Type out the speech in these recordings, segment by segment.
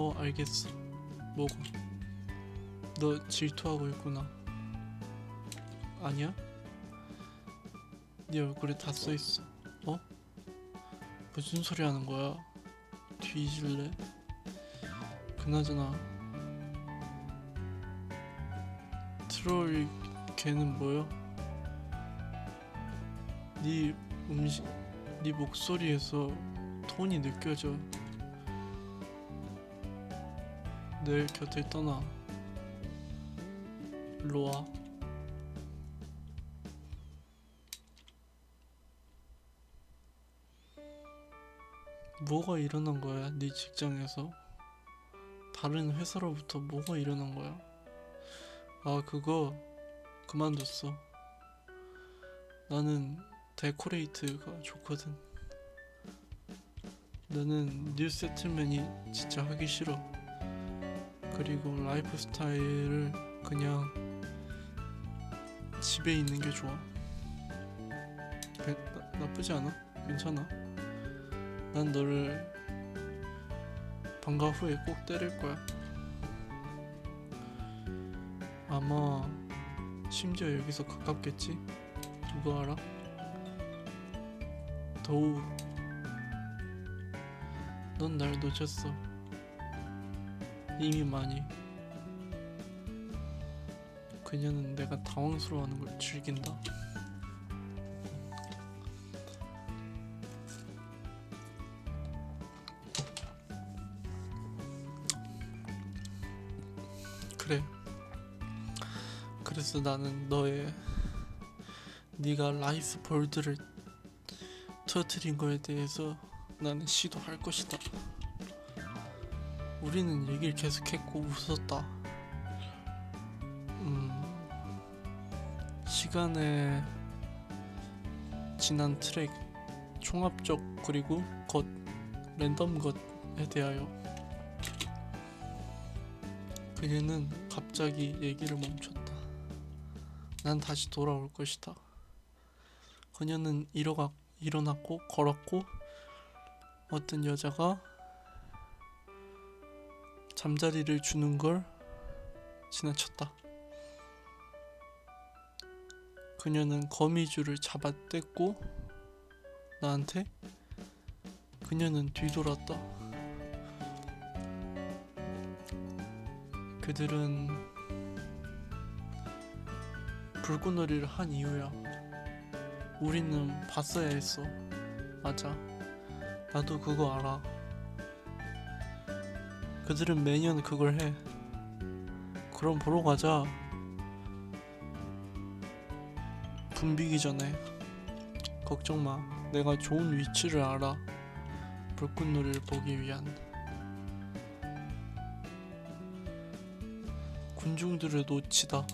어 알겠어 뭐가 너 질투하고 있구나 아니야? 네 얼굴에 다 써있어 어? 무슨 소리 하는 거야 뒤질래? 그나저나 트롤 걔는 뭐야? 네 음식 네 목소리에서 톤이 느껴져 내 곁을 떠나. 일로 와. 뭐가 일어난 거야 네 직장에서? 다른 회사로부터 뭐가 일어난 거야? 아 그거 그만뒀어. 나는 데코레이트가 좋거든. 나는 뉴 세틀맨이 진짜 하기 싫어 그리고 라이프 스타일을 그냥 집에 있는 게 좋아 배- 나, 나쁘지 않아? 괜찮아 난 너를 방과 후에 꼭 때릴 거야 아마 심지어 여기서 가깝겠지? 누가 알아? 더욱 넌날 놓쳤어 이미 많이 그녀는 내가 당황스러워하는 걸 즐긴다 그래 그래서 나는 너의 네가 라이스 볼드를 터트린 거에 대해서 나는 시도할 것이다. 우리는 얘기를 계속했고 웃었다. 음, 시간의 지난 트랙, 총합적 그리고 것, 랜덤 것에 대하여 그녀는 갑자기 얘기를 멈췄다. 난 다시 돌아올 것이다. 그녀는 일어가, 일어났고 걸었고 어떤 여자가 잠자리를 주는 걸 지나쳤다. 그녀는 거미줄을 잡아떼고 나한테 그녀는 뒤돌았다. 그들은 불꽃놀이를 한 이유야. 우리는 봤어야 했어. 맞아. 나도 그거 알아. 그들은 매년 그걸 해. 그럼 보러 가자. 붐비기 전에. 걱정 마. 내가 좋은 위치를 알아. 불꽃놀이를 보기 위한. 군중들을 놓치다.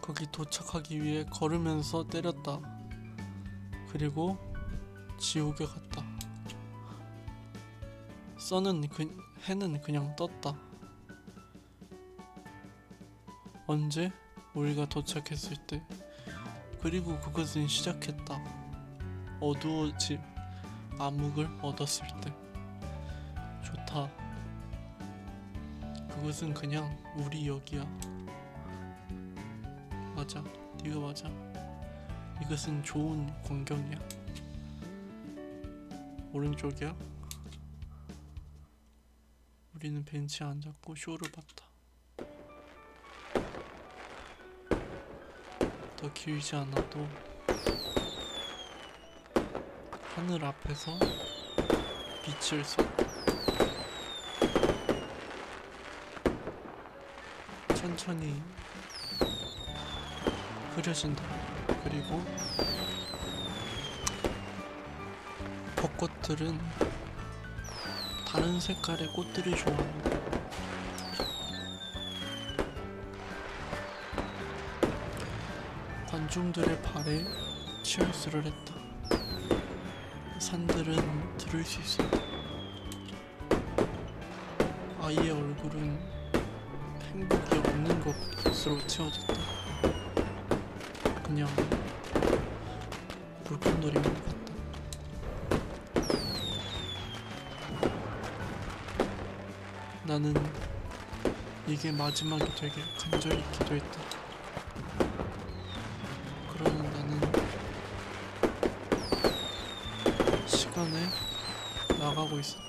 거기 도착하기 위해 걸으면서 때렸다. 그리고 지옥에 갔다. 써는 그, 해는 그냥 떴다. 언제? 우리가 도착했을 때. 그리고 그것은 시작했다. 어두워짐, 암흑을 얻었을 때. 좋다. 그것은 그냥 우리 역이야. 맞아. 네가 맞아. 이것은 좋은 광경이야. 오른쪽이야. 우리는 벤치에 앉았고 쇼를 봤다. 더 길지 않아도 하늘 앞에서 빛을 쏟다. 천천히 흐려진다. 그리고 벚꽃들은 다른 색깔의 꽃들이 좋아한다. 관중들의 발에 치얼스를 했다. 산들은 들을 수 있었다. 아이의 얼굴은 행복이 없는 것으로 채워졌다. 그냥 물건놀이만 같다. 나는 이게 마지막이 되게 간절히 기도했다. 그러는 나는 시간에 나가고 있었다.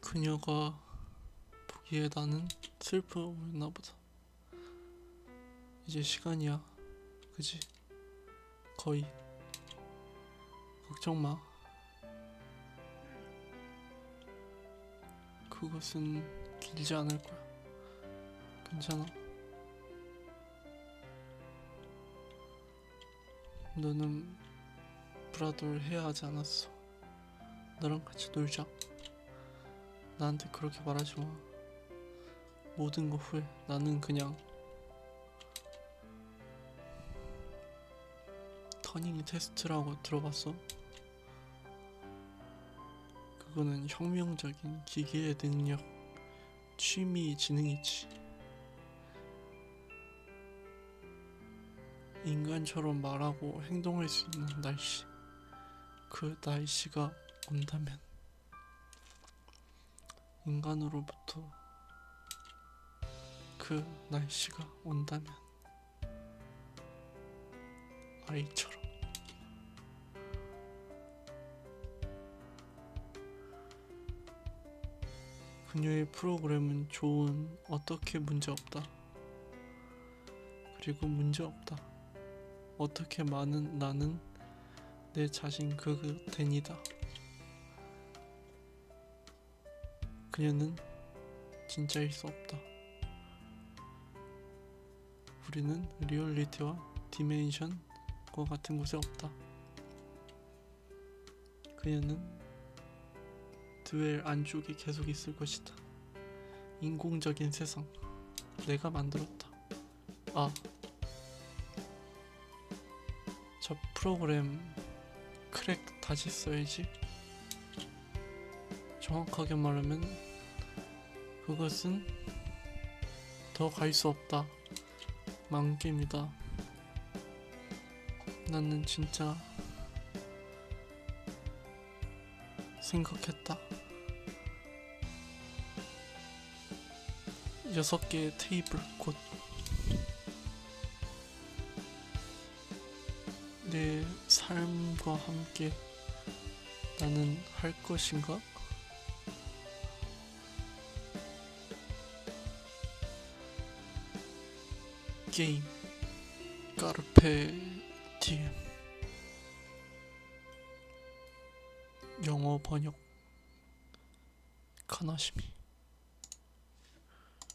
그녀가 보기에 나는 슬퍼 보였나 보다. 이제 시간이야. 그지? 거의. 걱정 마. 그것은 길지 않을 거야. 괜찮아. 너는 브라더를 해야 하지 않았어. 너랑 같이 놀자. 나한테 그렇게 말하지 마. 모든 거 후회. 나는 그냥 터닝 테스트라고 들어봤어? 그거는 혁명적인 기계의 능력, 취미 지능이지. 인간처럼 말하고 행동할 수 있는 날씨. 그 날씨가 온다면 인간으로부터 그 날씨가 온다면 아이처럼 그녀의 프로그램은 좋은 어떻게 문제 없다. 그리고 문제 없다. 어떻게 많은 나는 내 자신 그 댄이다. 그녀는 진짜일 수 없다 우리는 리얼리티와 디멘션과 같은 곳에 없다. 그녀는 드웰 안쪽에 계속 있을 것이다. 인공적인 세상. 내가 만들었다. 아. 저 프로그램 크랙 다시 써야지. 정확하게 말하면 그것은 더 갈 수 없다. 망겜이다. 나는 진짜 생각했다. 여섯 개의 테이블 곧. 내 삶과 함께 나는 할 것인가? 게임 까르페 디엠 영어 번역. 카나시미